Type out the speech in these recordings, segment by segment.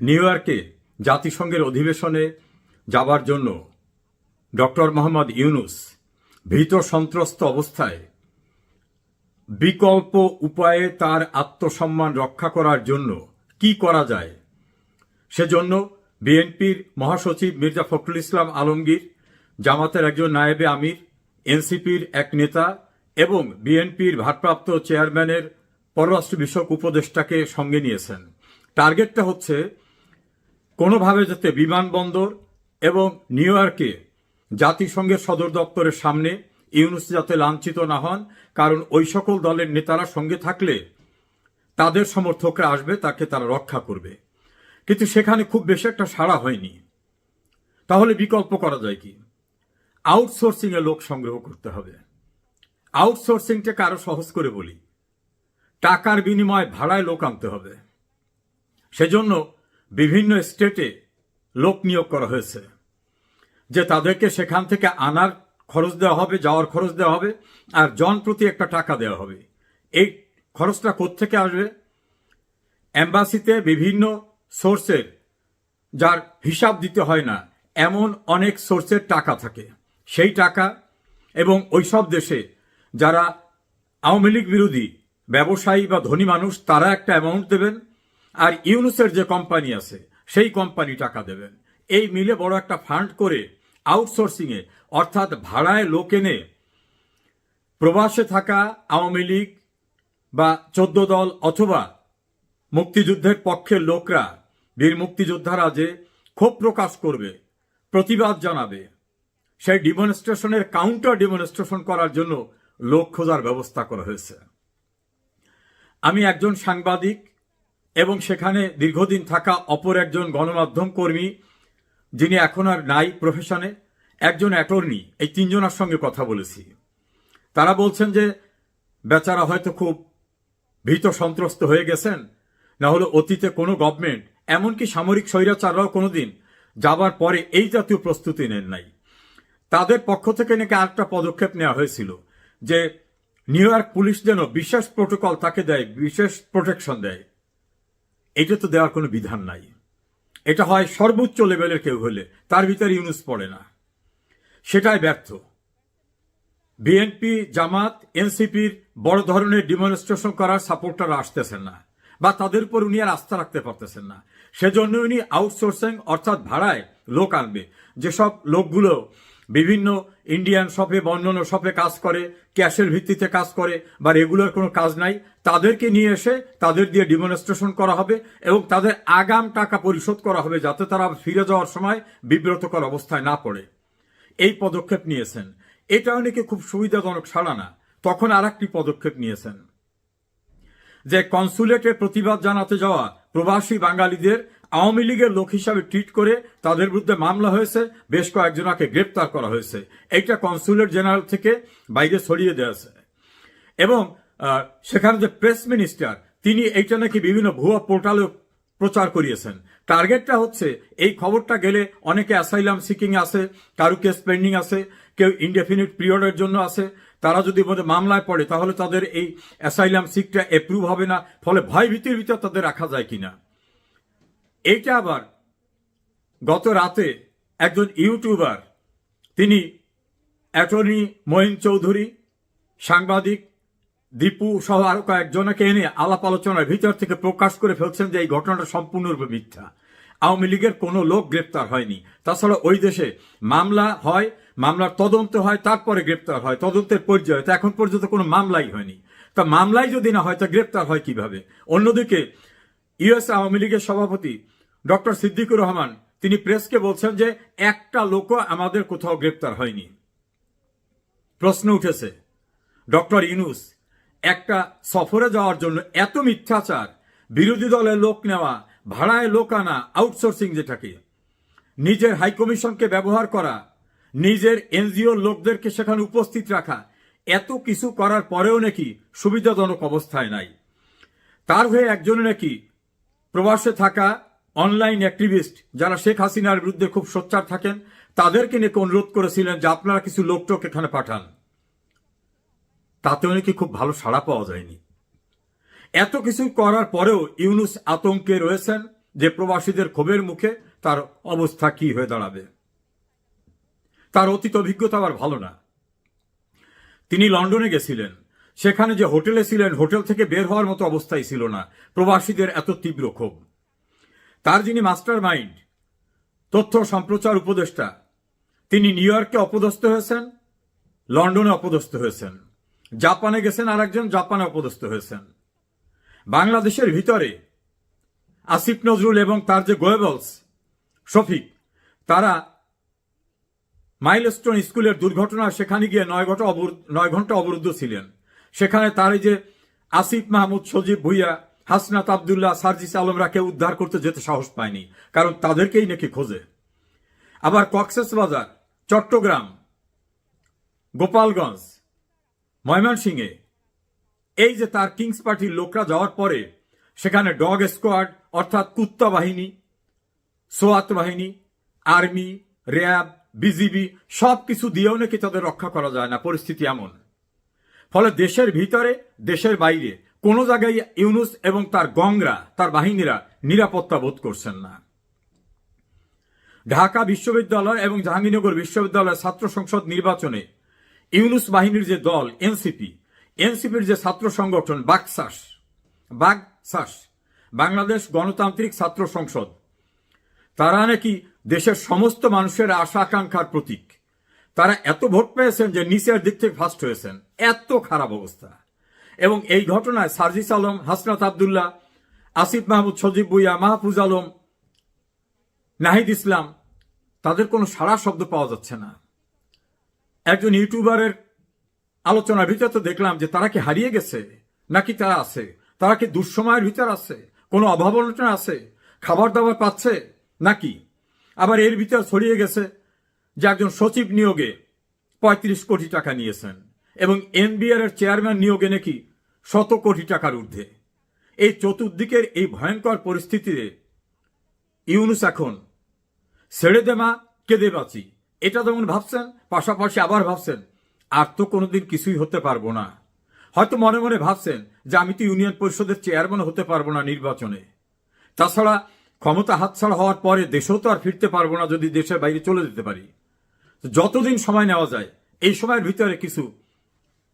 New ইয়র্কে জাতিসংঘের অধিবেশনে যাবার জন্য ডক্টর মোহাম্মদ ইউনুস ভীত সন্ত্রস্ত অবস্থায় বিকল্প উপায়ে তার আত্মসম্মান রক্ষা করার জন্য কি করা যায়? সেজন্য বিএনপির মহাসচিব মির্জা ফখরুল ইসলাম আলমগীর, জামাতের একজন নায়েবে আমির, এনসিপির এক নেতা এবং বিএনপির ভারপ্রাপ্ত চেয়ারম্যানের পররাষ্ট্র বিষয়ক উপদেষ্টাকে সঙ্গে নিয়েছেন। টার্গেটটা হচ্ছে কোনোভাবে যাতে বিমানবন্দর এবং নিউ ইয়র্কে জাতিসংঘের সদর দপ্তরের সামনে ইউনুস যাতে লাঞ্ছিত না হন, কারণ ওই সকল দলের নেতারা সঙ্গে থাকলে তাদের সমর্থকরা আসবে, তাকে তারা রক্ষা করবে। কিন্তু সেখানে খুব বেশি একটা সাড়া হয়নি। তাহলে বিকল্প করা যায় কি? আউটসোর্সিং এ লোক সংগ্রহ করতে হবে। আউটসোর্সিংটাকে আরও সহজ করে বলি। টাকার বিনিময়ে ভাড়ায় লোক আনতে হবে। সেজন্য বিভিন্ন স্টেটে লোক নিয়োগ করা হয়েছে, যে তাদেরকে সেখান থেকে আনার খরচ দেওয়া হবে, যাওয়ার খরচ দেওয়া হবে, আর জন প্রতি একটা টাকা দেওয়া হবে। এই খরচটা কোত্থেকে আসবে? অ্যাম্বাসিতে বিভিন্ন সোর্সের, যার হিসাব দিতে হয় না, এমন অনেক সোর্সের টাকা থাকে। সেই টাকা এবং ওইসব দেশে যারা আওয়ামী লীগ বিরোধী, ব্যবসায়ী বা ধনী মানুষ, তারা একটা অ্যামাউন্ট দেবেন। আর ইউনুসের যে কোম্পানি আছে, সেই কোম্পানি টাকা দেবেন। এই মিলে বড় একটা ফান্ড করে আউটসোর্সিংয়ে, অর্থাৎ ভাড়ায় লোক এনে প্রবাসে থাকা আওয়ামী লীগ বা চোদ্দ দল অথবা মুক্তিযুদ্ধের পক্ষের লোকরা, বীর মুক্তিযোদ্ধারা যে ক্ষোভ প্রকাশ করবে, প্রতিবাদ জানাবে, সেই ডিমনস্ট্রেশনের কাউন্টার ডিমনস্ট্রেশন করার জন্য লোক খোঁজার ব্যবস্থা করা হয়েছে। আমি একজন সাংবাদিক এবং সেখানে দীর্ঘদিন থাকা অপর একজন গণমাধ্যম কর্মী, যিনি এখন আর নাই প্রফেশনে একজন অ্যাটর্নি এই তিনজনের সঙ্গে কথা বলেছি। তারা বলছেন যে, বেচারা হয়তো খুব ভীত সন্ত্রস্ত হয়ে গেছেন, না হলে অতীতে কোনো গভর্নমেন্ট এমনকি সামরিক স্বৈরাচাররাও কোনোদিন যাবার পরে এই জাতীয় প্রস্তুতি নেন নাই। তাদের পক্ষ থেকে নাকি আরেকটা পদক্ষেপ নেওয়া হয়েছিল, যে নিউ ইয়র্ক পুলিশ যেন বিশেষ প্রোটোকল তাকে দেয়, বিশেষ প্রোটেকশন দেয়। এটা তো দেওয়ার কোনো বিধান নাই। এটা হয় সর্বোচ্চ লেভেলের কেউ হলে, তার ভিতরে ইউনুস পড়ে না। সেটাই ব্যর্থ। বিএনপি, জামাত, এনসিপির বড় ধরনের ডিমনস্ট্রেশন করার সাপোর্টার আসতেছেন না, বা তাদের উপর উনি আর আস্থা রাখতে পারতেছেন না। সেজন্য উনি আউটসোর্সিং অর্থাৎ ভাড়ায় লোক আনবে। যেসব লোকগুলো বিভিন্ন ইন্ডিয়ান শপে বন্ধন শপে কাজ করে ক্যাশের ভিত্তিতে কাজ করে, বা রেগুলার কোনো কাজ নাই, তাদেরকে নিয়ে এসে তাদের দিয়ে ডিমনস্ট্রেশন করা হবে এবং তাদের আগাম টাকা পরিশোধ করা হবে যাতে তারা ফিরে যাওয়ার সময় বিব্রতকর অবস্থায় না পড়ে। এই পদক্ষেপ নিয়েছেন। এটা অনেকে খুব সুবিধাজনক ছাড়া না, তখন আর একটি পদক্ষেপ নিয়েছেন। যে কনসুলেটে প্রতিবাদ জানাতে যাওয়া প্রবাসী বাঙালিদের আওয়ামী লীগের লোক হিসাবে ট্রিট করে তাদের বিরুদ্ধে মামলা হয়েছে, বেশ কয়েকজনকে গ্রেপ্তার করা হয়েছে। এইটা কনসুলেট জেনারেল থেকে বাইরে ছড়িয়ে দেওয়া এবং সেখানে যে প্রেস মিনিস্টার, তিনি এইটা নাকি বিভিন্ন ভুয়া পোর্টালে প্রচার করিয়েছেন। টার্গেটটা হচ্ছে, এই খবরটা গেলে অনেকে অ্যাসাইলাম সিকিং আছে, কারু কেস পেন্ডিং আছে, কেউ ইনডেফিনিট পিরিয়ডের জন্য আছে। তারা যদি মধ্যে মামলায় পড়ে, তাহলে তাদের এই অ্যাসাইলাম সিকটা অ্যাপ্রুভ হবে না, ফলে ভয় ভীতির ভিতর তাদের রাখা যায় কিনা। এইটা আবার গত রাতে একজন ইউটিউবার, তিনি অ্যাটর্নি মহিন চৌধুরী, সাংবাদিক দীপু সহ আরও কয়েকজনকে এনে আলাপ আলোচনার ভিতর থেকে প্রকাশ করে ফেলছেন যে এই ঘটনাটা সম্পূর্ণরূপে মিথ্যা। আওয়ামী লীগের কোনো লোক গ্রেপ্তার হয়নি। তাছাড়া ওই দেশে মামলা হয়, মামলার তদন্ত হয়, তারপরে গ্রেপ্তার হয়, তদন্তের পর্যায়ে। তো এখন পর্যন্ত কোনো মামলাই হয়নি। তা মামলাই যদি না হয়, তা গ্রেপ্তার হয় কীভাবে? অন্যদিকে ইউএস আওয়ামী লীগের সভাপতি ডক্টর সিদ্দিকুর রহমান, তিনি প্রেসকে বলছেন যে একটা লোকও আমাদের কোথাও গ্রেপ্তার হয়নি। প্রশ্ন উঠেছে, ডক্টর ইনুস একটা সফরে যাওয়ার জন্য এত মিথ্যাচার, বিরোধী দলের লোক নেওয়া, ভাড়ায় লোক আনা, আউটসোর্সিং যেটাকে নিজের হাইকমিশনকে ব্যবহার করা, নিজের এনজিওর লোকদেরকে সেখানে উপস্থিত রাখা, এত কিছু করার পরেও নাকি সুবিধাজনক অবস্থায় নাই। তার হয়ে একজনে নাকি প্রবাসে থাকা অনলাইন অ্যাক্টিভিস্ট যারা শেখ হাসিনার বিরুদ্ধে খুব সোচ্চার থাকেন, তাদেরকে নাকি অনুরোধ করেছিলেন যে আপনারা কিছু লোকটোক এখানে পাঠান। তাতেও নাকি খুব ভালো সাড়া পাওয়া যায়নি। এত কিছু করার পরেও ইউনুস আতঙ্কে রয়েছেন যে প্রবাসীদের ক্ষোভের মুখে তার অবস্থা কি হয়ে দাঁড়াবে। তার অতীত অভিজ্ঞতা আবার ভালো না। তিনি লন্ডনে গেছিলেন। সেখানে যে হোটেলে ছিলেন, হোটেল থেকে বের হওয়ার মতো অবস্থায় ছিল না। প্রবাসীদের এত তীব্র ক্ষোভ। তার যিনি মাস্টার মাইন্ড তথ্য সম্প্রচার উপদেষ্টা, তিনি নিউ ইয়র্কে অপদস্থ হয়েছেন, লন্ডনে অপদস্থ হয়েছেন। জাপানে গেছেন আর একজন জাপানে অপদস্থ হয়েছেন। বাংলাদেশের ভিতরে আসিফ নজরুল এবং তার যে গোয়েবলস, শফিক, তারা মাইলস্টোন স্কুলের দুর্ঘটনা সেখানে গিয়ে নয় ঘণ্টা নয় ঘণ্টা অবরুদ্ধ ছিলেন। সেখানে তার যে আসিফ মাহমুদ সজীব ভুইয়া, হাসনাত আবদুল্লাহ, সার্জিস আলমরা কেউ উদ্ধার করতে যেতে সাহস পায়নি, কারণ তাদেরকেই নাকি খোঁজে। আবার কক্সেস বাজার, চট্টগ্রাম, গোপালগঞ্জ, ময়মনসিংহে, এই যে তার কিংস পার্টির লোকরা যাওয়ার পরে সেখানে ডগ স্কোয়াড, অর্থাৎ কুত্তা বাহিনী, সোয়াত বাহিনী, আর্মি, র্যাব, বিজিবি সব কিছু দিয়েও নাকি তাদের রক্ষা করা যায় না, পরিস্থিতি এমন। ফলে দেশের ভিতরে, দেশের বাইরে কোনো জায়গায় ইউনুস এবং তার গংরা তার বাহিনীরা নিরাপত্তা বোধ করছেন না। ঢাকা বিশ্ববিদ্যালয় এবং জাহাঙ্গীরনগর বিশ্ববিদ্যালয়ের ছাত্র সংসদ নির্বাচনে ইউনুস বাহিনীর যে দল, এনসিপি, এনসিপির যে ছাত্র সংগঠন বাকসাস বাকসাস বাংলাদেশ গণতান্ত্রিক ছাত্র সংসদ, তারা নাকি দেশের সমস্ত মানুষের আশা আকাঙ্ক্ষার প্রতীক। তারা এত ভোট পেয়েছেন যে নিচের দিক থেকে ফার্স্ট হয়েছেন। এত খারাপ অবস্থা। এবং এই ঘটনায় সার্জিস আলম, হাসনাত আবদুল্লাহ, আসিফ মাহমুদ, সজীব ভুইয়া, মাহফুজ আলম, নাহিদ ইসলাম, তাদের কোনো সারা শব্দ পাওয়া যাচ্ছে না। একজন ইউটিউবারের আলোচনার ভিতরে তো দেখলাম যে তারা কি হারিয়ে গেছে, নাকি তারা আছে? তারা কি দুঃসময়ের ভিতর আছে? কোনো অভাব অনটন আছে? খাবার দাবার পাচ্ছে নাকি? আবার এর ভিতর ছড়িয়ে গেছে যে একজন সচিব নিয়োগে পঁয়ত্রিশ কোটি টাকা নিয়েছেন। এবং এনবিআর এর চেয়ারম্যান নিয়োগে নাকি শত কোটি টাকার ঊর্ধ্বে। এই চতুর্দিকের এই ভয়ঙ্কর পরিস্থিতিতে ইউনুস এখন ছেড়ে দেমা কেঁদে বাঁচি। এটা যেমন ভাবছেন, পাশাপাশি আবার ভাবছেন, আর তো কোনোদিন কিছুই হতে পারব না। হয়তো মনে মনে ভাবছেন যে আমি তো ইউনিয়ন পরিষদের চেয়ারম্যান হতে পারব না নির্বাচনে। তাছাড়া ক্ষমতা হাতছাড়া হওয়ার পরে দেশেও তো আর ফিরতে পারব না যদি দেশের বাইরে চলে যেতে পারি। যতদিন সময় নেওয়া যায়, এই সময়ের ভিতরে কিছু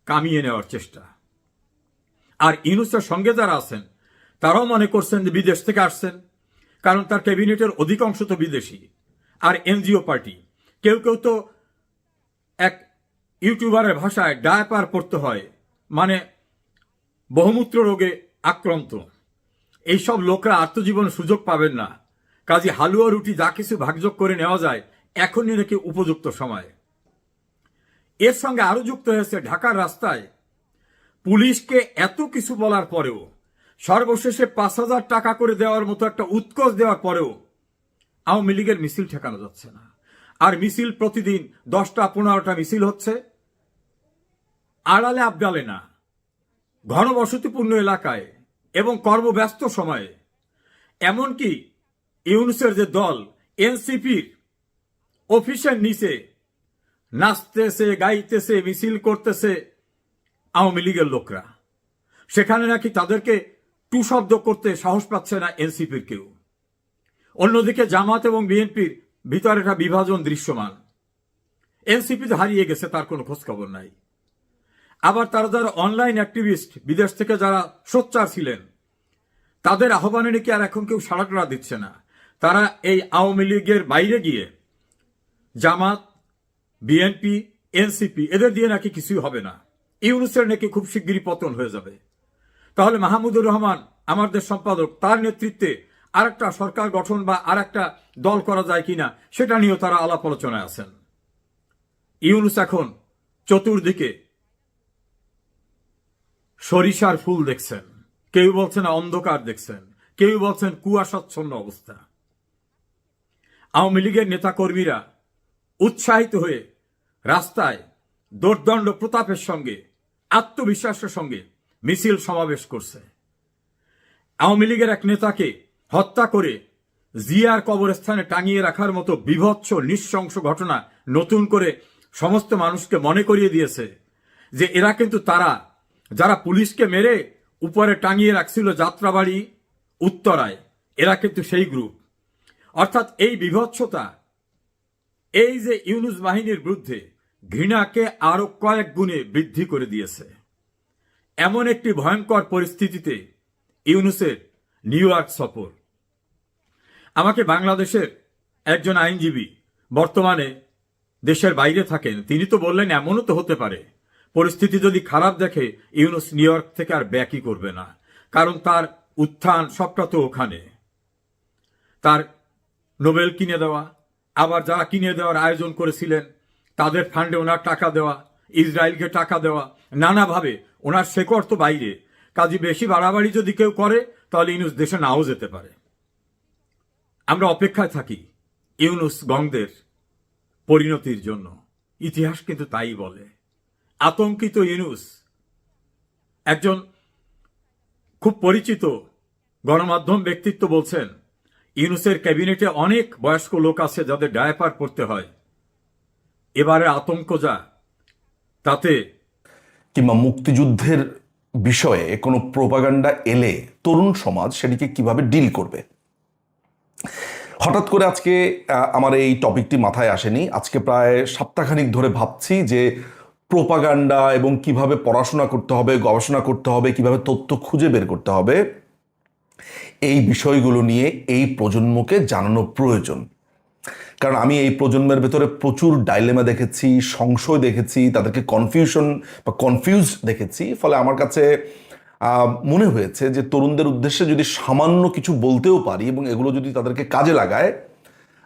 কামিয়ে নেওয়ার চেষ্টা। আর ইউনুসের সঙ্গে যারা আছেন, তারাও মনে করছেন যে বিদেশ থেকে আসছেন, কারণ তার ক্যাবিনেটের অধিকাংশ তো বিদেশি। আর এনজিও পার্টি, কেউ কেউ তো এক ইউটিউবারের ভাষায় ডায়াপার পড়তে হয় মানে বহুমূত্র রোগে আক্রান্ত। এইসব লোকরা আত্মজীবন সুযোগ পাবেন না। কাজে হালুয়া রুটি যা কিছু ভাগযোগ করে নেওয়া যায়, এখনই নাকি উপযুক্ত সময়। এর সঙ্গে আরও যুক্ত হয়েছে ঢাকার রাস্তায়। পুলিশকে এত কিছু বলার পরেও, সর্বশেষে পাঁচ হাজার টাকা করে দেওয়ার মতো একটা উৎকোচ দেওয়ার পরেও আওয়ামী লীগের মিছিল ঠেকানো যাচ্ছে না। আর মিছিল প্রতিদিন দশটা পনেরোটা মিছিল হচ্ছে। আড়ালে আবডালে না। ঘনবসতিপূর্ণ এলাকায় এবং কর্মব্যস্ত সময়ে। এমনকি ইউনুসের যে দল, এনসিপির অফিসের নিচে নাচতেছে, গাইতেছে, মিছিল করতেছে আওয়ামী লীগের লোকরা। সেখানে নাকি তাদেরকে টু শব্দ করতে সাহস পাচ্ছে না এনসিপির কেউ। অন্যদিকে জামাত এবং বিএনপির ভিতরে একটা বিভাজন দৃশ্যমান। এনসিপি তো হারিয়ে গেছে, তার কোনো খোঁজখবর নাই। আবার তারা যারা অনলাইন অ্যাক্টিভিস্ট, বিদেশ থেকে যারা সোচ্চার ছিলেন, তাদের আহ্বানে নাকি আর এখন কেউ সাড়া দিচ্ছে না। তারা এই আওয়ামী লীগের বাইরে গিয়ে জামাত বিএনপি এনসিপি এদের দিয়ে নাকি কিছুই হবে না। ইউনুসের নাকি খুব শিগগিরই পতন হয়ে যাবে। তাহলে মাহমুদুর রহমান আমাদের সম্পাদক, তার নেতৃত্বে আরেকটা সরকার গঠন বা আরেকটা দল করা যায় কিনা, সেটা নিয়েও তারা আলাপ আলোচনায় আছেন। ইউনুস এখন চতুর্দিকে সরিষার ফুল দেখছেন। কেউ বলছেন অন্ধকার দেখছেন। কেউ বলছেন কুয়াশাচ্ছন্ন অবস্থা। আওয়ামী লীগের নেতাকর্মীরা উৎসাহিত হয়ে রাস্তায় দোর্দণ্ড প্রতাপের সঙ্গে, আত্মবিশ্বাসের সঙ্গে মিছিল সমাবেশ করছে। আওয়ামী লীগের এক নেতাকে হত্যা করে জিয়ার কবরস্থানে টাঙিয়ে রাখার মতো বিভৎস, নৃশংস ঘটনা নতুন করে সমস্ত মানুষকে মনে করিয়ে দিয়েছে যে এরা কিন্তু তারা। যারা পুলিশকে মেরে উপরে টাঙিয়ে রাখছিল যাত্রাবাড়ি, উত্তরায়, এরা কিন্তু সেই গ্রুপ। অর্থাৎ এই বিভৎসতা এই যে ইউনুস বাহিনীর বিরুদ্ধে ঘৃণাকে আরও কয়েক গুণে বৃদ্ধি করে দিয়েছে। এমন একটি ভয়ঙ্কর পরিস্থিতিতে ইউনুসের নিউ ইয়র্ক সফর। আমাকে বাংলাদেশের একজন আইনজীবী বর্তমানে দেশের বাইরে থাকেন, তিনি তো বললেন এমনও তো হতে পারে, পরিস্থিতি যদি খারাপ দেখে ইউনুস নিউ ইয়র্ক থেকে আর ব্যাকই করবে না, কারণ তার উত্থান সবটা তো ওখানে। তার নোবেল কিনে দেওয়া আবার যারা কিনে দেওয়ার আয়োজন করেছিলেন, তাদের ফান্ডে ওনার টাকা দেওয়া, ইসরায়েলকে টাকা দেওয়া, নানাভাবে ওনার শেকড় তো বাইরে। কাজে বেশি বাড়াবাড়ি যদি কেউ করে, তাহলে ইউনুস দেশে নাও যেতে পারে। আমরা অপেক্ষায় থাকি ইউনুস গংদের পরিণতির জন্য। ইতিহাস কিন্তু তাই বলে। আতঙ্কিত ইউনুস একজন খুব পরিচিত গণমাধ্যম ব্যক্তিত্ব বলছেন ইউনুসের ক্যাবিনেটে অনেক বয়স্ক লোক আছে যাদের ডায়াপার পড়তে হয়। এবারে আতঙ্ক যা, তাতে কিংবা মুক্তিযুদ্ধের বিষয়ে কোনো প্রোপাগান্ডা এলে তরুণ সমাজ সেটিকে কীভাবে ডিল করবে? হঠাৎ করে আজকে আমার এই টপিকটি মাথায় আসেনি। আজকে প্রায় সপ্তাহখানিক ধরে ভাবছি যে প্রোপাগান্ডা এবং কীভাবে পড়াশোনা করতে হবে, গবেষণা করতে হবে, কীভাবে তথ্য খুঁজে বের করতে হবে এই বিষয়গুলো নিয়ে এই প্রজন্মকে জানানো প্রয়োজন। কারণ আমি এই প্রজন্মের ভেতরে প্রচুর ডাইলেমা দেখেছি, সংশয় দেখেছি, তাদেরকে কনফিউশন বা কনফিউজ দেখেছি। ফলে আমার কাছে মনে হয়েছে যে তরুণদের উদ্দেশ্যে যদি সামান্য কিছু বলতেও পারি এবং এগুলো যদি তাদেরকে কাজে লাগায়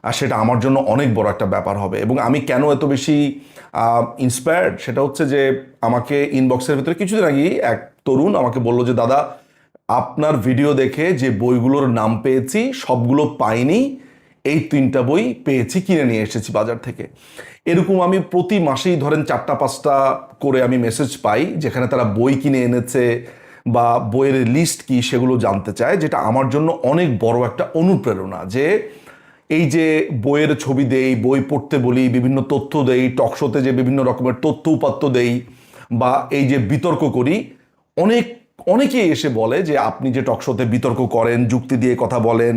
আর সেটা আমার জন্য অনেক বড় একটা ব্যাপার হবে। এবং আমি কেন এত বেশি ইন্সপায়ার্ড সেটা হচ্ছে যে আমাকে ইনবক্সের ভিতরে কিছুদিন আগেই এক তরুণ আমাকে বলল যে, দাদা আপনার ভিডিও দেখে যে বইগুলোর নাম পেয়েছি, সবগুলো পাইনি, এই তিনটা বই পেয়েছি, কিনে নিয়ে এসেছি বাজার থেকে। এরকম আমি প্রতি মাসেই ধরেন চারটা, পাঁচটা করে আমি মেসেজ পাই, যেখানে তারা বই কিনে এনেছে বা বইয়ের লিস্ট কি সেগুলো জানতে চায়, যেটা আমার জন্য অনেক বড় একটা অনুপ্রেরণা যে এই যে বইয়ের ছবি দেই, বই পড়তে বলি, বিভিন্ন তথ্য দেই টকশোতে যে বিভিন্ন রকমের তথ্য উপাত্ত দেই বা এই যে বিতর্ক করি, অনেক অনেকেই এসে বলে যে আপনি যে টকশোতে বিতর্ক করেন, যুক্তি দিয়ে কথা বলেন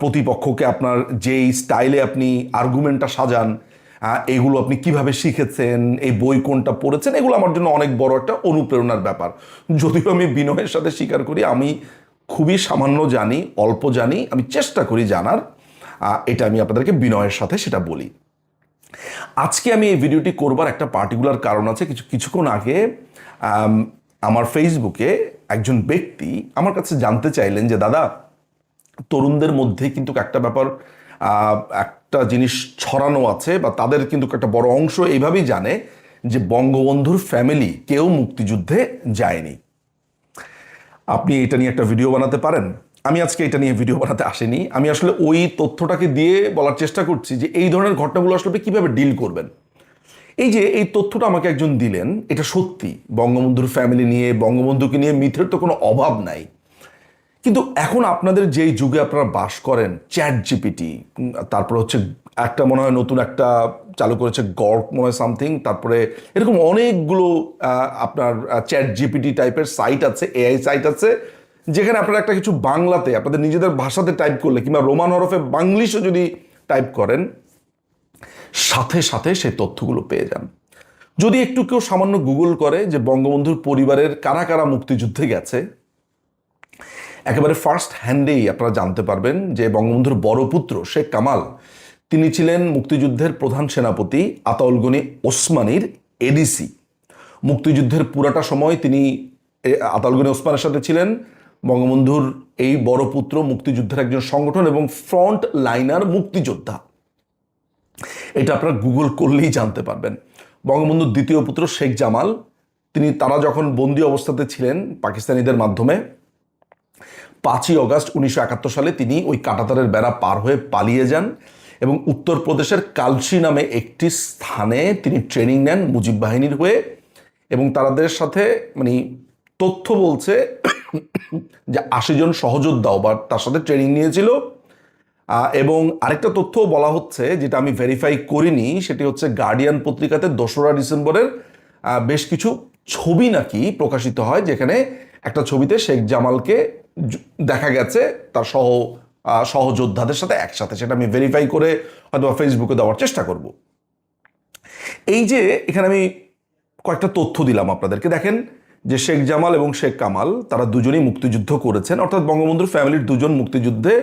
প্রতিপক্ষকে আপনার যেই স্টাইলে আপনি আর্গুমেন্টটা সাজান এগুলো আপনি কীভাবে শিখেছেন, এই বই কোনটা পড়েছেন, এগুলো আমার জন্য অনেক বড় একটা অনুপ্রেরণার ব্যাপার। যদিও আমি বিনয়ের সাথে স্বীকার করি, আমি খুবই সামান্য জানি, অল্প জানি, আমি চেষ্টা করি জানার এটা আমি আপনাদেরকে বিনয়ের সাথে সেটা বলি। আজকে আমি এই ভিডিওটি করবার একটা পার্টিকুলার কারণ আছে, কিছু, কিছুক্ষণ আগে আমার ফেসবুকে একজন ব্যক্তি আমার কাছে জানতে চাইলেন যে, দাদা, তরুণদের মধ্যে কিন্তু একটা ব্যাপার একটা জিনিস ছড়ানো আছে বা তাদের কিন্তু একটা বড় অংশ এইভাবেই জানে যে, বঙ্গবন্ধুর ফ্যামিলি কেউ মুক্তিযুদ্ধে যায়নি। আপনি এটা নিয়ে একটা ভিডিও বানাতে পারেন। আমি আজকে এটা নিয়ে ভিডিও বানাতে আসিনি। আমি আসলে ওই তথ্যটাকে দিয়ে বলার চেষ্টা করছি যে, এই ধরনের ঘটনাগুলো আসলে কীভাবে ডিল করবেন? এই যে এই তথ্যটা আমাকে একজন দিলেন, এটা সত্যি। বঙ্গবন্ধুর ফ্যামিলি নিয়ে, বঙ্গবন্ধুকে নিয়ে মিথের তো কোনো অভাব নাই। কিন্তু এখন আপনাদের যেই যুগে আপনারা বাস করেন চ্যাট জিপিটি তারপর হচ্ছে একটা মনে হয় নতুন একটা চালু করেছে গর্ক মনে হয় সামথিং তারপরে এরকম অনেকগুলো আপনার চ্যাট জিপিটি টাইপের সাইট আছে এআই সাইট আছে, যেখানে আপনারা একটা কিছু বাংলাতে, আপনাদের নিজেদের ভাষাতে টাইপ করলে, কিংবা রোমান হরফে বাংলিশও যদি টাইপ করেন সাথে সাথে সেই তথ্যগুলো পেয়ে যান। যদি একটু কেউ সামান্য গুগল করে যে বঙ্গবন্ধুর পরিবারের কারা কারা মুক্তিযুদ্ধে গেছে, একেবারে ফার্স্ট হ্যান্ডেই আপনারা জানতে পারবেন যে বঙ্গবন্ধুর বড় পুত্র শেখ কামাল, তিনি ছিলেন মুক্তিযুদ্ধের প্রধান সেনাপতি আতাউল গনি ওসমানীর এডিসি মুক্তিযুদ্ধের পুরাটা সময় তিনি আতাউল ওসমানের সাথে ছিলেন। বঙ্গবন্ধুর এই বড় পুত্র মুক্তিযুদ্ধের একজন সংগঠন এবং ফ্রন্ট লাইনার মুক্তিযোদ্ধা। এটা আপনারা গুগল করলেই জানতে পারবেন। বঙ্গবন্ধুর দ্বিতীয় পুত্র শেখ জামাল, তিনি, তারা যখন বন্দি অবস্থাতে ছিলেন পাকিস্তানিদের মাধ্যমে, পাঁচই অগাস্ট উনিশশো একাত্তর সালে তিনি ওই কাটাতারের বেড়া পার হয়ে পালিয়ে যান এবং উত্তরপ্রদেশের কালসি নামে একটি স্থানে তিনি ট্রেনিং নেন মুজিব বাহিনীর হয়ে এবং তাদের সাথে মানে তথ্য বলছে যে আশি জন সহযোদ্ধাও বা তার সাথে ট্রেনিং নিয়েছিল। এবং আরেকটা তথ্য বলা হচ্ছে, যেটা আমি ভেরিফাই করিনি, সেটি হচ্ছে গার্ডিয়ান পত্রিকাতে দোসরা ডিসেম্বরের বেশ কিছু ছবি নাকি প্রকাশিত হয়, যেখানে একটা ছবিতে শেখ জামালকে দেখা গেছে, তার সহ সহযোদ্ধাদের সাথে একসাথে। সেটা আমি ভেরিফাই করে হয়তো ফেসবুকে দেওয়ার চেষ্টা করব। এই যে, এখানে আমি কয়েকটা তথ্য দিলাম আপনাদেরকে। দেখেন যে শেখ জামাল এবং শেখ কামাল, তারা দুজনেই মুক্তিযুদ্ধ করেছেন, অর্থাৎ বঙ্গবন্ধুর ফ্যামিলির দুজন মুক্তিযুদ্ধে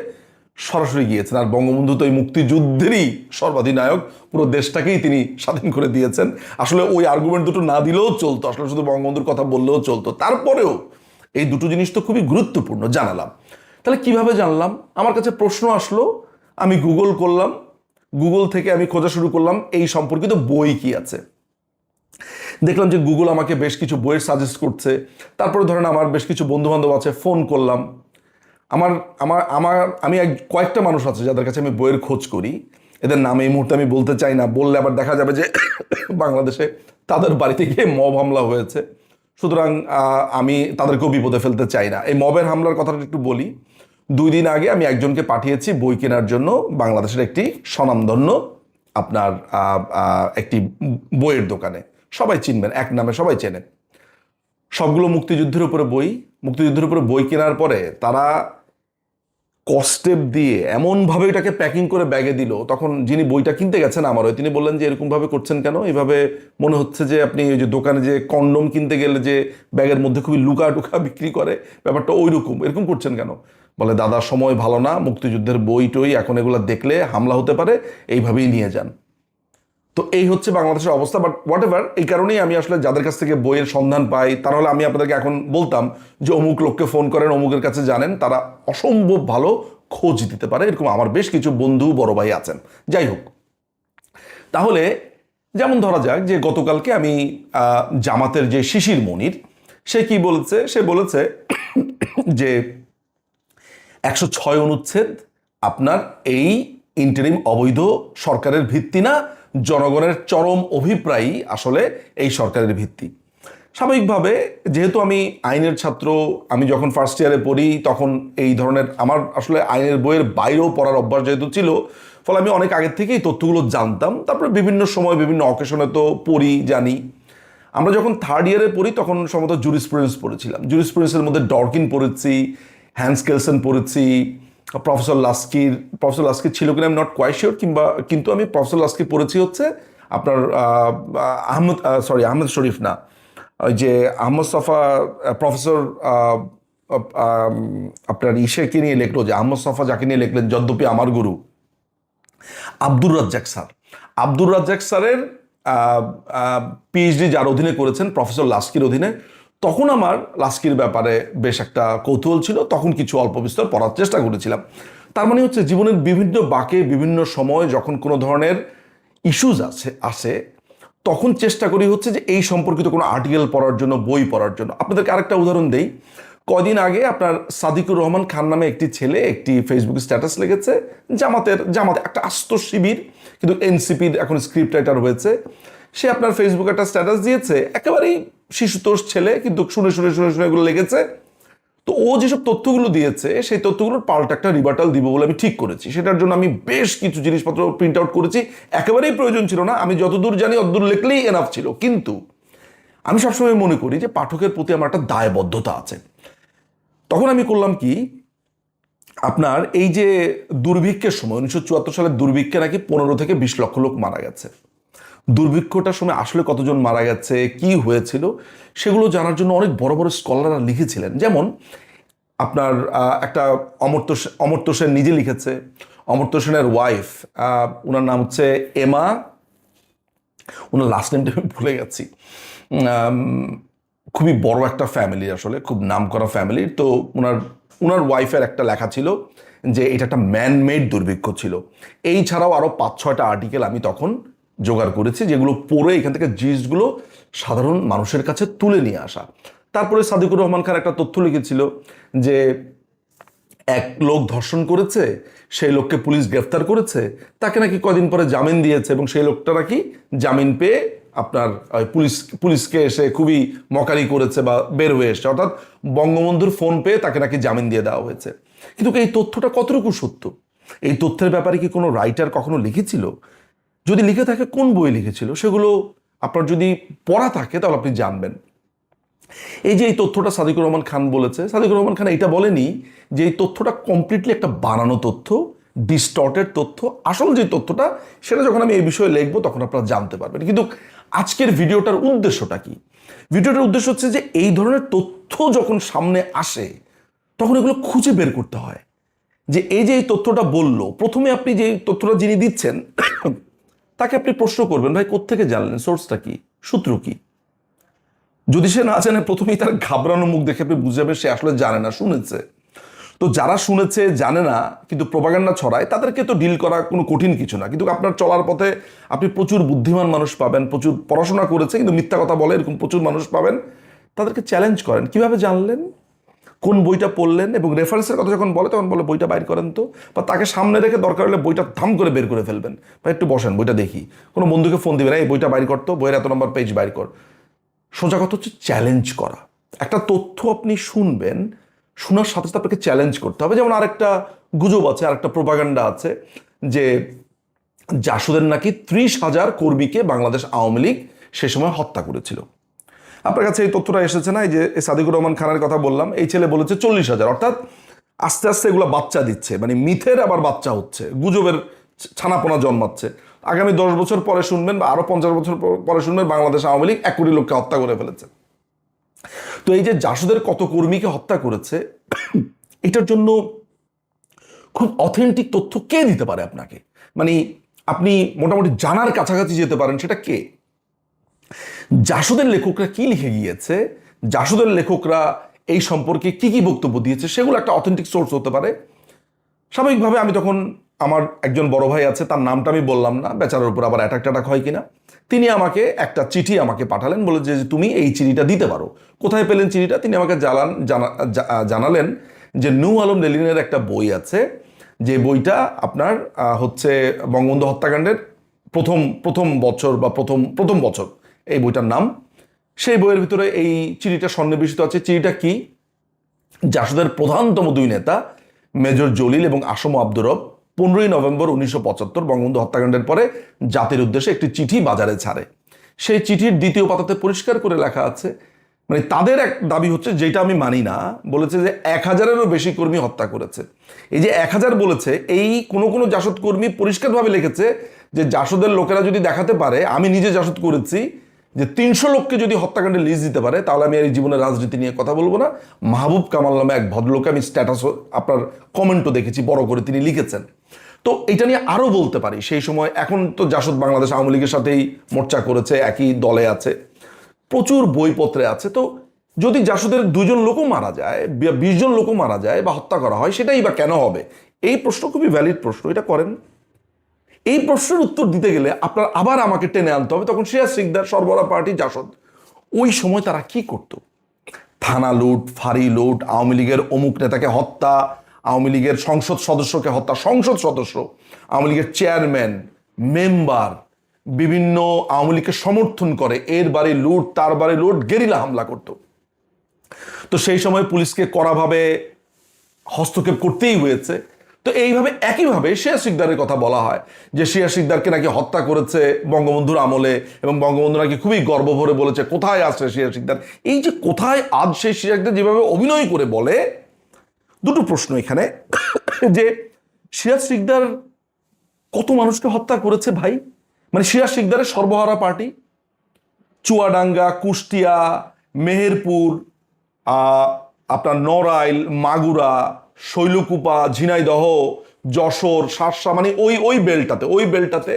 সরাসরি গিয়েছেন। আর বঙ্গবন্ধু তো এই মুক্তিযুদ্ধেরই সর্বাধিনায়ক। পুরো দেশটাকেই তিনি স্বাধীন করে দিয়েছেন। আসলে ওই আর্গুমেন্ট দুটো না দিলেও চলতো। আসলে শুধু বঙ্গবন্ধুর কথা বললেও চলতো। তারপরেও এই দুটো জিনিস তো খুবই গুরুত্বপূর্ণ, জানালাম। তাহলে কীভাবে জানলাম? আমার কাছে প্রশ্ন আসলো, আমি গুগল করলাম। গুগল থেকে আমি খোঁজা শুরু করলাম, এই সম্পর্কিত বই কি আছে? দেখলাম যে গুগল আমাকে বেশ কিছু বইয়ের সাজেস্ট করছে। তারপরে ধরেন আমার বেশ কিছু বন্ধু বান্ধব আছে ফোন করলাম। আমার আমার আমার, আমি এক, কয়েকটা মানুষ আছে যাদের কাছে আমি বইয়ের খোঁজ করি। এদের নাম এই মুহূর্তে আমি বলতে চাই না, বললে আবার দেখা যাবে যে বাংলাদেশে তাদের বাড়িতে গিয়ে মব হামলা হয়েছে। সুতরাং আমি তাদেরকেও বিপদে ফেলতে চাই না। এই মবের হামলার কথাটা একটু বলি। দুই দিন আগে আমি একজনকে পাঠিয়েছি বই কেনার জন্য বাংলাদেশের একটি স্বনামধন্য আপনার একটি বইয়ের দোকানে। সবাই চিনবেন, এক নামে সবাই চেনে। সবগুলো মুক্তিযুদ্ধের উপরে বই। মুক্তিযুদ্ধের উপরে বই কেনার পরে তারা কস্টেপ দিয়ে এমনভাবে এটাকে প্যাকিং করে ব্যাগে দিল, তখন যিনি বইটা কিনতে গেছেন আমার ওই তিনি বললেন যে এরকমভাবে করছেন কেন? এইভাবে মনে হচ্ছে যে আপনি ওই যে দোকানে যে কন্ডম কিনতে গেলে যে ব্যাগের মধ্যে খুবই লুকা টুকা বিক্রি করে, ব্যাপারটা ওই রকম এরকম করছেন কেন? বলে, দাদা, সময় ভালো না, মুক্তিযুদ্ধের বই টই এখন এগুলো দেখলে হামলা হতে পারে, এইভাবেই নিয়ে যান। তো এই হচ্ছে বাংলাদেশের অবস্থা বাট হোয়াট এভার এই কারণেই আমি আসলে যাদের কাছ থেকে বইয়ের সন্ধান পাই, তারা হলে আমি আপনাদেরকে এখন বলতাম যে অমুক লোককে ফোন করেন, অমুকের কাছে জানেন, তারা অসম্ভব ভালো খোঁজ দিতে পারে, এরকম আমার বেশ কিছু বন্ধু, বড় ভাই আছেন। যাই হোক, তাহলে যেমন ধরা যাক যে গতকালকে আমি জামাতের যে শিশির মনির, সে কি বলেছে? সে বলেছে যে একশো ছয় অনুচ্ছেদ আপনার এই ইন্টারিম অবৈধ সরকারের ভিত্তি না? জনগণের চরম অভিপ্রায়ই আসলে এই সরকারের ভিত্তি। স্বাভাবিকভাবে যেহেতু আমি আইনের ছাত্র, আমি যখন ফার্স্ট ইয়ারে পড়ি, তখন এই ধরনের আমার আসলে আইনের বইয়ের বাইরেও পড়ার অভ্যাস যেহেতু ছিল, ফলে আমি অনেক আগের থেকেই তথ্যগুলো জানতাম। তারপরে বিভিন্ন সময় বিভিন্ন অকেশনে তো পড়ি, জানি। আমরা যখন থার্ড ইয়ারে পড়ি, তখন সম্ভবত জুরিসপ্রুডেন্স পড়েছিলাম। জুরিসপ্রুডেন্সের মধ্যে ডরকিন পড়েছি হ্যান্স পড়েছি প্রফেসর লাস্কির প্রফেসর লাস্কির ছিল কিনা আমি নট কোয়াই শিওর কিংবা কিন্তু আমি প্রফেসর লাস্কি পড়েছি হচ্ছে আপনার আহমদ সরি আহমেদ শরীফ না। ওই যে আহমদ সফা প্রফেসর আপনার ইসেকে নিয়ে লিখলো যে আহমদ সফা যাকে নিয়ে লিখলেন যদ্যপি আমার গুরু, আব্দুর রাজ্জাক স্যার। আব্দুর রাজ্জাক স্যারের পিএইচডি যার অধীনে করেছেন, প্রফেসর লাস্কির অধীনে। তখন আমার লাস্কির ব্যাপারে বেশ একটা কৌতূহল ছিল, তখন কিছু অল্প বিস্তর পড়ার চেষ্টা করেছিলাম। তার মানে হচ্ছে জীবনের বিভিন্ন বাঁকে, বিভিন্ন সময় যখন কোনো ধরনের ইস্যুজ আছে, আসে, তখন চেষ্টা করি হচ্ছে যে এই সম্পর্কিত কোনো আর্টিকেল পড়ার জন্য, বই পড়ার জন্য। আপনাদেরকে আরেকটা উদাহরণ দেই। কদিন আগে আপনার সাদিকুর রহমান খান নামে একটি ছেলে একটি ফেসবুক স্ট্যাটাস লেগেছে জামাতের, জামাতে, একটা আস্ত শিবির, কিন্তু এনসিপির এখন স্ক্রিপ্ট রাইটার হয়েছে। সে আপনার ফেসবুকে একটা স্ট্যাটাস দিয়েছে, একেবারেই শিশুতোষ ছেলে, কিন্তু শুনে শুনে শুনে শুনে এগুলো লেগেছে। তো ও যেসব তথ্যগুলো দিয়েছে, সেই তথ্যগুলোর পাল্টা একটা রিবার্টাল দিব বলে আমি ঠিক করেছি। সেটার জন্য আমি বেশ কিছু জিনিসপত্র প্রিন্ট আউট করেছি। একেবারেই প্রয়োজন ছিল না, আমি যতদূর জানি অতদূর লিখলেই এনাফ ছিল। কিন্তু আমি সবসময় মনে করি যে পাঠকের প্রতি আমার একটা দায়বদ্ধতা আছে। তখন আমি করলাম কি, আপনার এই যে দুর্ভিক্ষের সময়, উনিশশো চুয়াত্তর সালের দুর্ভিক্ষে নাকি পনেরো থেকে বিশ লক্ষ লোক মারা গেছে। দুর্ভিক্ষটার সময় আসলে কতজন মারা গেছে, কি হয়েছিল, সেগুলো জানার জন্য অনেক বড় বড় স্কলাররা লিখেছিলেন। যেমন আপনার একটা অমর্ত্য সে- অমর্ত্য সেন নিজে লিখেছে, অমর্ত্য সেনের ওয়াইফ ওনার নাম হচ্ছে এমা ওনার লাস্ট নেমটা আমি ভুলে গেছি। খুবই বড় একটা ফ্যামিলি আসলে, খুব নামকরা ফ্যামিলির তো ওনার ওনার ওয়াইফের একটা লেখা ছিল যে এটা একটা ম্যানমেড দুর্ভিক্ষ ছিল। এই ছাড়াও আরও পাঁচ ছয়টা আর্টিকেল আমি তখন জোগাড় করেছি, যেগুলো পরে এখান থেকে জিনিসগুলো সাধারণ মানুষের কাছে তুলে নিয়ে আসা। তারপরে সাদিকুর রহমান খান একটা তথ্য লিখেছিল যে, এক লোক ধর্ষণ করেছে, সেই লোককে পুলিশ গ্রেফতার করেছে, তাকে নাকি কদিন পরে জামিন দিয়েছে এবং সেই লোকটা নাকি জামিন পেয়ে আপনার পুলিশ, পুলিশকে এসে খুবই মকারি করেছে বা বের হয়ে এসছে। অর্থাৎ বঙ্গবন্ধুর ফোন পেয়ে তাকে নাকি জামিন দিয়ে দেওয়া হয়েছে। কিন্তু এই তথ্যটা কতটুকু সত্য? এই তথ্যের ব্যাপারে কি কোনো রাইটার কখনো লিখেছিল? যদি লিখে থাকে কোন বই লিখেছিল, সেগুলো আপনার যদি পড়া থাকে তাহলে আপনি জানবেন। এই যে এই তথ্যটা সাদিকুর রহমান খান বলেছে, সাদিকুর রহমান খান এটা বলেনি যে এই তথ্যটা কমপ্লিটলি একটা বানানো তথ্য ডিস্টর্টেড তথ্য, আসল যে তথ্যটা, সেটা যখন আমি এই বিষয়ে লিখব তখন আপনারা জানতে পারবেন। কিন্তু আজকের ভিডিওটার উদ্দেশ্যটা কি? ভিডিওটার উদ্দেশ্য হচ্ছে যে এই ধরনের তথ্য যখন সামনে আসে, তখন এগুলো খুঁজে বের করতে হয়। যে এই যে এই তথ্যটা বলল, প্রথমে আপনি যে তথ্যটা যিনি দিচ্ছেন তাকে আপনি প্রশ্ন করবেন, ভাই, কোত্থেকে জানলেন? সোর্সটা কি? সূত্র কি? যদি সে না জানে, প্রথমেই তার ঘাবড়ানো মুখ দেখে আপনি বুঝে সে আসলে জানে না, শুনেছে। তো যারা শুনেছে, জানে না, কিন্তু প্রপাগান্ডা ছড়ায়, তাদেরকে তো ডিল করা কোনো কঠিন কিছু না। কিন্তু আপনার চলার পথে আপনি প্রচুর বুদ্ধিমান মানুষ পাবেন, প্রচুর পড়াশোনা করেছে, কিন্তু মিথ্যা কথা বলে এরকম প্রচুর মানুষ পাবেন, তাদেরকে চ্যালেঞ্জ করেন। কীভাবে জানলেন? কোন বইটা পড়লেন এবং রেফারেন্সের কথা যখন বলে, তখন বলে বইটা বাইর করেন তো। বা তাকে সামনে রেখে দরকার হলে বইটা থাম করে বের করে ফেলবেন। বা একটু বসেন, বইটা দেখি। কোনো বন্ধুকে ফোন দিবেন, এই, বইটা বাইর করতো বইয়ের এত নম্বর পেজ বাইর কর। সোজা কথা হচ্ছে চ্যালেঞ্জ করা। একটা তথ্য আপনি শুনবেন, শোনার সাথে সাথে আপনাকে চ্যালেঞ্জ করতে হবে। যেমন আরেকটা গুজব আছে, আরেকটা প্রোপাগান্ডা আছে, যে জাসুদের নাকি ত্রিশ হাজার কর্মীকে বাংলাদেশ আওয়ামী লীগ সে সময় হত্যা করেছিল। আপনার কাছে এই তথ্যটা এসেছে না? এই যে সাদিকুর রহমান খানের কথা বললাম, এই ছেলে বলেছে চল্লিশ হাজার। অর্থাৎ আস্তে আস্তে এগুলো বাচ্চা দিচ্ছে মানে মিথের আবার বাচ্চা হচ্ছে, গুজবের ছানাপোনা জন্মাচ্ছে। আগামী দশ বছর পরে শুনবেন বা আরও পঞ্চাশ বছর পরে শুনবেন বাংলাদেশ আওয়ামী লীগ এক কোটি লোককে হত্যা করে ফেলেছে। তো এই যে জাসুদের কত কর্মীকে হত্যা করেছে, এটার জন্য খুব অথেন্টিক তথ্য কে দিতে পারে আপনাকে? মানে আপনি মোটামুটি জানার কাছাকাছি যেতে পারেন, সেটা কে? জাসদের লেখকরা কি লিখে গিয়েছে? জাসদের লেখকরা এই সম্পর্কে কি কি বক্তব্য দিয়েছে? সেগুলো একটা অথেন্টিক সোর্স হতে পারে। স্বাভাবিকভাবে আমি তখন আমার একজন বড় ভাই আছে, তার নামটা আমি বললাম না, বেচারার উপর আবার অ্যাটাক ট্যাটাক হয় কিনা। তিনি আমাকে একটা চিঠি আমাকে পাঠালেন, বলে যে তুমি এই চিঠিটা দিতে পারো। কোথায় পেলেন চিঠিটা? তিনি আমাকে জানান, জানা- জানালেন যে, নু আলম লেলিনের একটা বই আছে, যে বইটা আপনার হচ্ছে বঙ্গবন্ধু হত্যাকাণ্ডের প্রথম প্রথম বছর বা প্রথম প্রথম বছর। এই বইটার নাম। সেই বইয়ের ভিতরে এই চিঠিটা সন্নিবেশিত আছে। চিঠিটা কি? জাসদের প্রধানতম দুই নেতা, মেজর জলিল এবং আসম আব্দুর রব, পনেরোই নভেম্বর উনিশশো পঁচাত্তর বঙ্গবন্ধু হত্যাকাণ্ডের পরে জাতির উদ্দেশ্যে একটি চিঠি বাজারে ছাড়ে। সেই চিঠির দ্বিতীয় পাতাতে পরিষ্কার করে লেখা আছে মানে তাদের এক দাবি হচ্ছে, যেটা আমি মানি না, বলেছে যে এক হাজারেরও বেশি কর্মী হত্যা করেছে। এই যে এক হাজার বলেছে, এই কোনো কোনো জাসদ কর্মী পরিষ্কারভাবে লিখেছে যে জাসদের লোকেরা যদি দেখাতে পারে, আমি নিজে জাসদ করেছি যে তিনশো লোককে যদি হত্যাকাণ্ডে লিজ দিতে পারে, তাহলে আমি আর এই জীবনের রাজনীতি নিয়ে কথা বলব না। মাহবুব কামাল নামে এক ভদ্রলোকে আমি স্ট্যাটাস আপনার কমেন্টও দেখেছি, বড় করে তিনি লিখেছেন। তো এটা নিয়ে আরও বলতে পারি, সেই সময় এখন তো জাসদ বাংলাদেশ আওয়ামী লীগের সাথেই মোর্চা করেছে, একই দলে আছে, প্রচুর বইপত্রে আছে। তো যদি জাসদের দুজন লোকও মারা যায় বিশ জন লোকও মারা যায়, বা হত্যা করা হয়, সেটাই বা কেন হবে? এই প্রশ্ন খুবই ভ্যালিড প্রশ্ন, এটা করেন এই প্রশ্নের উত্তর দিতে গেলে আপনার আবার আমাকে টেনে আনতে হবে। তখন শ্রেয়া সিকদার সরবরাহ পার্টি, জাসদ। ওই সময় তারা কি করত? থানা লুট, ফাঁড়ি লুট, আওয়ামী লীগের অমুক নেতাকে হত্যা, আওয়ামী লীগের সংসদ সদস্যকে হত্যা, সংসদ সদস্য, আওয়ামী লীগের চেয়ারম্যান, মেম্বার, বিভিন্ন আওয়ামী লীগকে সমর্থন করে, এর বাড়ি লুট, তার বাড়ি লুট, গেরিলা হামলা করত। তো সেই সময় পুলিশকে কড়াভাবে হস্তক্ষেপ করতেই হয়েছে। তো এইভাবে একইভাবে শেয়া সিকদারের কথা বলা হয় যে শেয়া সিকদারকে নাকি হত্যা করেছে বঙ্গবন্ধুর আমলে এবং বঙ্গবন্ধু নাকি খুবই গর্ব ভরে বলেছে, কোথায় আছে শেয়া সিকদার? এই যে কোথায় আজ সেই শেয়া যেভাবে অভিনয় করে বলে, দুটো প্রশ্ন এখানে। যে শিয়া সিকদার কত মানুষকে হত্যা করেছে ভাই? মানে শিয়া সিকদারের সর্বহারা পার্টি? চুয়াডাঙ্গা, কুষ্টিয়া, মেহেরপুর আপনার নড়াইল, মাগুরা শৈলকুপা, ঝিনাইদহ, যশোর, শার্শা মানে ওই ওই বেলটাতে ওই বেলটাতে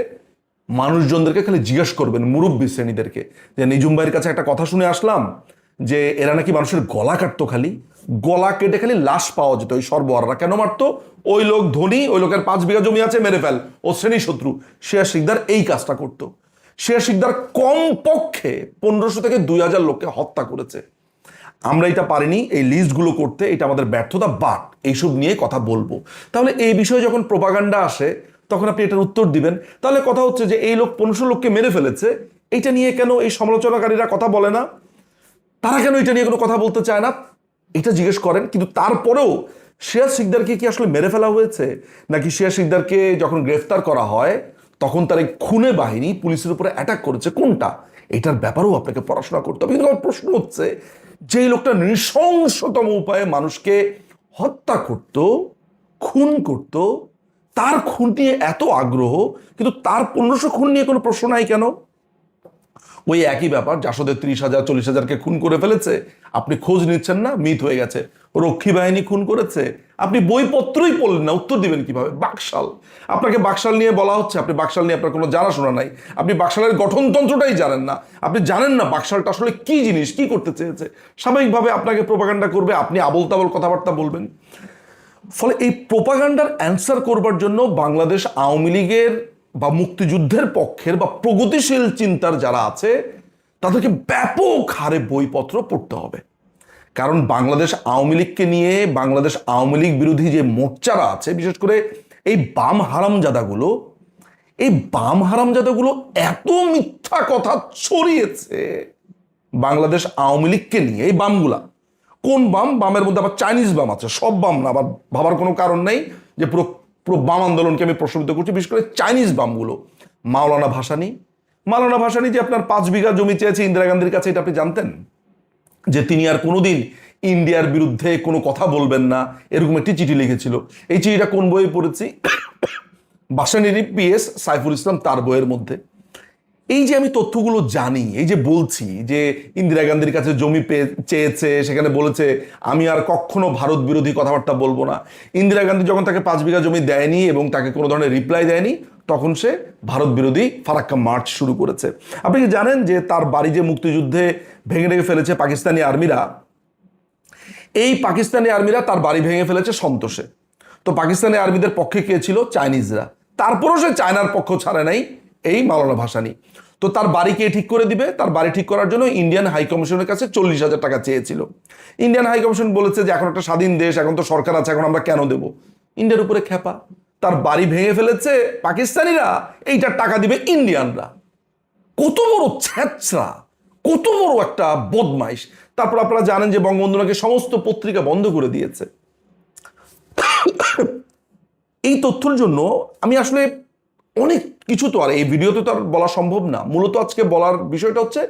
মানুষজনদেরকে খালি জিজ্ঞেস করবেন, মুরব্বী শ্রেণীদেরকে। যে নিজুম ভাইয়ের কাছে একটা কথা শুনে আসলাম, যে এরা নাকি মানুষের গলা কাটতো খালি, গলা কেটে খালি লাশ পাওয়া যেত ওই সর্বহারারা কেন মারতো? ওই লোক ধনী, ওই লোকের পাঁচ বিঘা জমি আছে, মেরে ফেল। ও শ্রেণি শত্রু শেয়া শিকদার এই কাজটা করতো। শেয়া শিকদার কমপক্ষে পনেরোশো থেকে দুই হাজার লোককে হত্যা করেছে। আমরা এটা পারিনি, এই লিস্টগুলো করতে, এটা আমাদের ব্যর্থতা বাট এইসব নিয়ে কথা বলব। তাহলে এই বিষয়ে যখন প্রোপাগান্ডা আসে, তখন আপনি এটার উত্তর দিবেন। তাহলে কথা হচ্ছে যে এই লোক পনেরোশো লোককে মেরে ফেলেছে, এটা নিয়ে কেন এই সমালোচনাকারীরা কথা বলে না? তারা কেন এটা নিয়ে কোনো কথা বলতে চায় না? এটা জিজ্ঞেস করেন, কিন্তু তারপরেও শেয়া সিকদারকে কি আসলে মেরে ফেলা হয়েছে? নাকি শেয়ার সিকদারকে যখন গ্রেফতার করা হয়, তখন তার এই খুনে বাহিনী পুলিশের উপরে অ্যাটাক করেছে, কোনটা? এটার ব্যাপারেও আপনাকে পড়াশোনা করতে হবে। কিন্তু আমার প্রশ্ন হচ্ছে যেই লোকটা নৃশংসতম উপায়ে মানুষকে হত্যা করত, খুন করত, তার খুন নিয়ে এত আগ্রহ, কিন্তু তার পনেরোশো খুন নিয়ে কোনো প্রশ্ন নাই কেন? ওই একই ব্যাপার, যাশোদের ত্রিশ হাজার, চল্লিশ হাজারকে খুন করে ফেলেছে, আপনি খোঁজ নিচ্ছেন না, মিথ হয়ে গেছে। রক্ষী বাহিনী খুন করেছে। আপনি বইপত্রই পড়লেন না, উত্তর দিবেন কীভাবে? বাকশাল। আপনাকে বাকশাল নিয়ে বলা হচ্ছে, আপনি বাকশাল নিয়ে আপনার কোনো জানাশোনা নাই। আপনি বাকশালের গঠনতন্ত্রটাই জানেন না। আপনি জানেন না বাকশালটা আসলে কি জিনিস, কি করতে চেয়েছে। স্বাভাবিকভাবে আপনাকে প্রোপাগান্ডা করবে, আপনি আবল তাবল কথাবার্তা বলবেন। ফলে এই প্রোপাগান্ডার অ্যান্সার করবার জন্য বাংলাদেশ আওয়ামী লীগের বা মুক্তিযুদ্ধের পক্ষের বা প্রগতিশীল চিন্তার যারা আছে, তাদেরকে ব্যাপক হারে বইপত্র পড়তে হবে। কারণ বাংলাদেশ আওয়ামী লীগকে নিয়ে বাংলাদেশ আওয়ামী লীগ বিরোধী যে মোর্চারা আছে, বিশেষ করে এই বাম হারামজাদাগুলো, এই বাম হারামজাদাগুলো এত মিথ্যা কথা ছড়িয়েছে বাংলাদেশ আওয়ামী লীগকে নিয়ে, এই বামগুলা। কোন বাম? বামের মধ্যে আবার চাইনিজ বাম আছে, সব বাম না, আবার ভাবার কোনো কারণ নেই যে পুরো পুরো বাম আন্দোলনকে আমি প্রশ্নবিদ্ধ করছি, বিশেষ করে চাইনিজ বামগুলো। মাওলানা ভাসানি মাওলানা ভাসানি যে আপনার পাঁচ বিঘা জমি চেয়েছে ইন্দিরা গান্ধীর কাছে, এটা আপনি জানতেন? যে তিনি আর কোনোদিন ইন্ডিয়ার বিরুদ্ধে কোনো কথা বলবেন না, এরকম একটি চিঠি লিখেছিল। এই চিঠিটা কোন বইয়ে পড়েছি? বাসানির পিএস সাইফুল ইসলাম তার বইয়ের মধ্যে। এই যে আমি তথ্যগুলো জানি, এই যে বলছি যে ইন্দিরা গান্ধীর কাছে জমি পেয়ে চেয়েছে, সেখানে বলেছে, আমি আর কখনো ভারত বিরোধী কথাবার্তা বলব না। ইন্দিরা গান্ধী যখন তাকে পাঁচ বিঘা জমি দেয়নি এবং তাকে কোনো ধরনের রিপ্লাই দেয়নি তখন সে ভারত বিরোধী ফারাক্কা মার্চ শুরু করেছে। আপনি কি জানেন যে তার বাড়ি যে মুক্তিযুদ্ধে ভেঙে রেখে ফেলেছে পাকিস্তানি আর্মিরা, এই পাকিস্তানি আর্মিরা তার বাড়ি ভেঙে ফেলেছে সন্তোষে। তো পাকিস্তানি আর্মিদের পক্ষে কে ছিল? চাইনিজরা। তারপরও সে চায়নার পক্ষ ছাড়ে নাই এই মাওলানা ভাসানি। তো তার বাড়ি কে ঠিক করে দিবে? তার বাড়ি ঠিক করার জন্য ইন্ডিয়ান হাই কমিশনের কাছে চল্লিশ হাজার টাকা চেয়েছিল। ইন্ডিয়ান হাই কমিশন বলেছে যে, এখন একটা স্বাধীন দেশ, এখন তো সরকার আছে, এখন আমরা কেন দেব? ইন্ডিয়ার উপরে খেপা তার বাড়ি ভেঙে ফেলেছে পাকিস্তানিরা, এইটার টাকা দিবে ইন্ডিয়ানরা। কত বড় ছ্যাঁচড়া, কত বড় একটা বদমাইশ। তারপর আপনারা জানেন যে বঙ্গবন্ধু নাকি সমস্ত পত্রিকা বন্ধ করে দিয়েছে। এই তথ্যের জন্য আমি আসলে অনেক কিছু তো, আর এই ভিডিওতে তো আর বলা সম্ভব না। মূলত আজকে বলার বিষয়টা হচ্ছে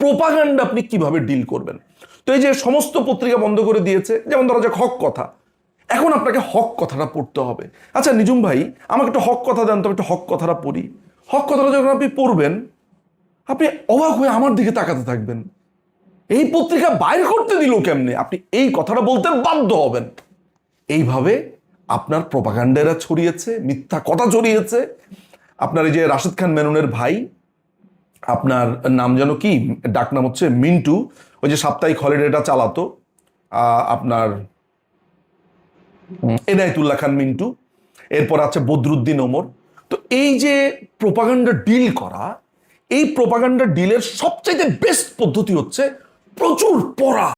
প্রোপাগান্ডা আপনি কীভাবে ডিল করবেন। তো এই যে সমস্ত পত্রিকা বন্ধ করে দিয়েছে, যেমন ধরা যাক হক কথা। এখন আপনাকে হক কথাটা পড়তে হবে। আচ্ছা নিজুম ভাই, আমাকে একটা হক কথা দেন তো একটু হক কথাটা পড়ি। হক কথাটা যখন আপনি পড়বেন, আপনি অবাক হয়ে আমার দিকে তাকাতে থাকবেন। এই পত্রিকা বাইর করতে দিল কেমনে? আপনি এই কথাটা বলতে বাধ্য হবেন। এইভাবে আপনার প্রপাগান্ডারা ছড়িয়েছে, মিথ্যা কথা ছড়িয়েছে। আপনার এই যে রাশেদ খান মেননের ভাই, আপনার নাম যেন কি? ডাক নাম হচ্ছে মিন্টু। ওই যে সাপ্তাহিক হলিডেটা চালাতো। আপনার এনায়েতুল্লাহ খান মিন্টু, এরপর আছে বদরুদ্দিন ওমর। তো এই যে প্রোপাগান্ডা ডিল করা, এই প্রোপাগান্ডা ডিলের সবচাইতে বেস্ট পদ্ধতি হচ্ছে প্রচুর পড়া।